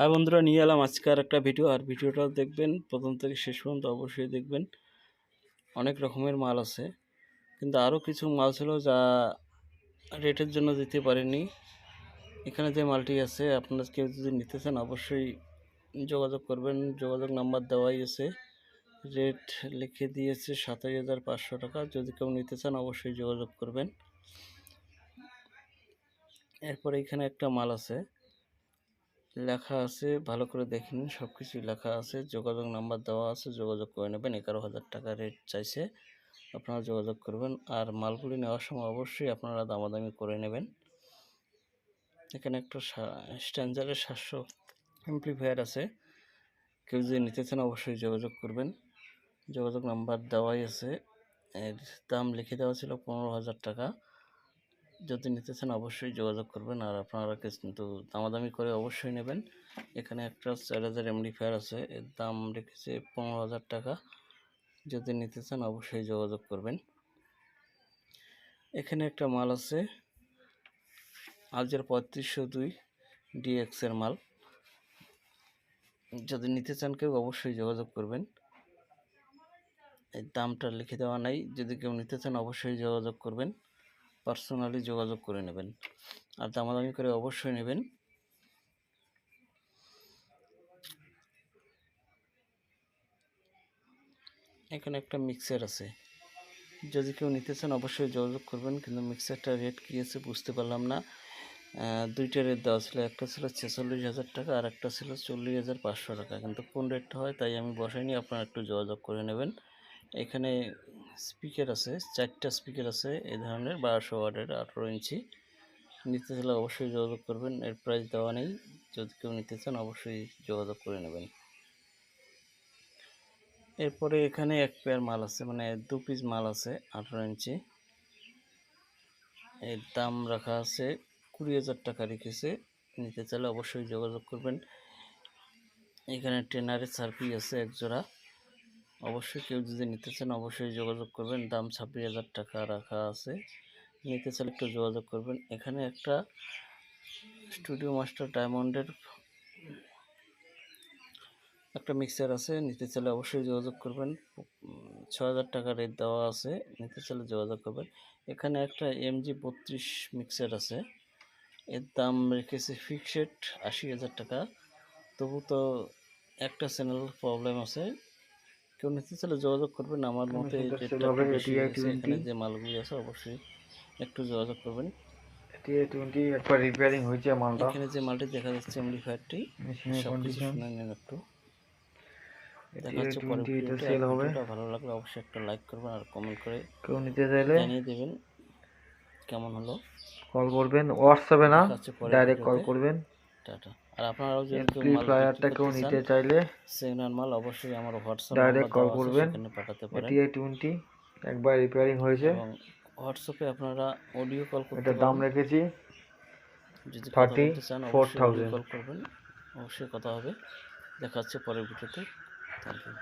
High বন্ধুরা নিয়ে এলাম আজকে একটা ভিডিও। আর ভিডিওটা দেখবেন, প্রথম থেকে শেষ পর্যন্ত অবশ্যই দেখবেন। অনেক রকমের মাল আছে। কিন্তু আরও কিছু মাল ছিল যা রেটের জন্য দিতে পারিনি এখানে যে মালটি আছে, আপনারা কেউ যদি নিতে চান অবশ্যই যোগাযোগ করবেন। যোগাযোগ নাম্বার দেওয়াই আছে। রেট লিখে দিয়েছে সাতাশ হাজার পাঁচশো টাকা। যদি কেউ নিতে চান অবশ্যই যোগাযোগ করবেন। এরপরে এখানে একটা মাল আছে। লেখা আছে, ভালো করে দেখে নিন সব কিছুই লেখা আছে। যোগাযোগ নাম্বার দেওয়া আছে, যোগাযোগ করে নেবেন। এগারো হাজার টাকা রেট চাইছে, আপনারা যোগাযোগ করবেন। আর মালগুলি নেওয়ার সময় অবশ্যই আপনারা দামাদামি করে নেবেন। এখানে একটা স্ট্যান্ডার্ডের সাতশো অ্যাম্প্লিফায়ার আছে। কেউ যদি নিতে চান, অবশ্যই যোগাযোগ করবেন। যোগাযোগ নাম্বার দেওয়াই আছে। এর দাম লিখে দেওয়া ছিল পনেরো হাজার টাকা। যদি নিতে চান অবশ্যই যোগাযোগ করবেন আর আপনারা কিন্তু দামাদামি করে অবশ্যই নেবেন। এখানে একটা চার হাজার এমডিফায়ার আছে, এর দাম রেখেছে পনেরো হাজার টাকা। যদি নিতে চান অবশ্যই যোগাযোগ করবেন। এখানে একটা মাল আছে আজের পঁয়ত্রিশশো দুই ডিএক্সের মাল। যদি নিতে চান কেউ অবশ্যই যোগাযোগ করবেন। এই দামটা লিখে দেওয়া নাই, যদি কেউ নিতে চান অবশ্যই যোগাযোগ করবেন। পার্সোনালি যোগাযোগ করে নেবেন। আর দামাদামি করে অবশ্যই নেবেন। এখানে একটা মিক্সার আছে। যদি কেউ নিতে চান অবশ্যই যোগাযোগ করবেন, কিন্তু মিক্সারটা রেট কী আছে বুঝতে পারলাম না। দুইটা রেট দেওয়া ছিল, একটা ছিল ছেচল্লিশ হাজার টাকা আর একটা ছিল চল্লিশ হাজার পাঁচশো টাকা। কিন্তু কোন রেটটা হয় তাই আমি বসাইনি, আপনারা একটু যোগাযোগ করে নেবেন। এখানে স্পিকার আছে, চারটা স্পিকার আছে এই ধরনের, বারোশো ওয়ার্ডের আঠেরো ইঞ্চি। নিতে চাইলে অবশ্যই যোগাযোগ করবেন, এর প্রাইস দেওয়া নেই। যদি কেউ নিতে চান, অবশ্যই যোগাযোগ করে নেবেন। এরপরে এখানে এক পেয়ার মাল আছে মানে দু পিস মাল আছে, আঠেরো ইঞ্চি। এর দাম রাখা আছে কুড়ি হাজার টাকা রেখেছে। নিতে চাইলে অবশ্যই যোগাযোগ করবেন। এখানে ট্রেনারের সার্পি আছে এক জোড়া অবশ্যই কেউ যদি নিতে চান অবশ্যই যোগাযোগ করবেন। দাম ছাব্বিশ হাজার টাকা রাখা আছে। নিতে চাইলে একটু যোগাযোগ করবেন। এখানে একটা স্টুডিও মাস্টার ডায়মন্ডের একটা মিক্সার আছে। নিতে চাইলে অবশ্যই যোগাযোগ করবেন। ছ হাজার টাকা রেট দেওয়া আছে। নিতে চাইলে যোগাযোগ করবেন। এখানে একটা এমজি বত্রিশ মিক্সার আছে। এর দাম রেখেছে ফিক্সড আশি হাজার টাকা। তবু তো একটা চ্যানেল প্রবলেম আছে। কেউ নিতে চাইলে যোগাযোগ করবেন। আমার মতে এখানে যে মালগুলি আছে অবশ্যই একটু যোগাযোগ করবেন। টোয়েন্টি একবার রিপেয়ারিং হয়েছে মালটা। এখানে যে মালটি দেখা যাচ্ছে এমডিফায়ারটি মেশিনের সব কিছু কন্ডিশন শুনে নিন একটু। দেখা যাচ্ছে পরে এটা সেল হবে। ভালো লাগলে অবশ্যই একটা লাইক করবেন আর কমেন্ট করে কেউ নিতে চাইলে জানিয়ে দেবেন কেমন হলো। কল করবেন। হোয়াটসঅ্যাপে না ডাইরেক্ট কল করবেন। টাটা। আর আপনারাও যদি মাল এমপ্লিফায়ারটা কেউ নিতে চাইলে সেগুলোর মাল অবশ্যই আমার হোয়াটসঅ্যাপ ডাইরেক্ট কল করবেন। পাঠাতে পারেন। এটিআই টোয়েন্টি একবার রিপেয়ারিং হয়েছে। এবং হোয়াটসঅ্যাপে আপনারা অডিও কল করতে এটা দাম রেখেছি যদি থার্টি 34,000 বলতে চান অবশ্যই অডিও কল করবেন। অবশ্যই কথা হবে। দেখা হচ্ছে পরের ভিডিওতে। Thank you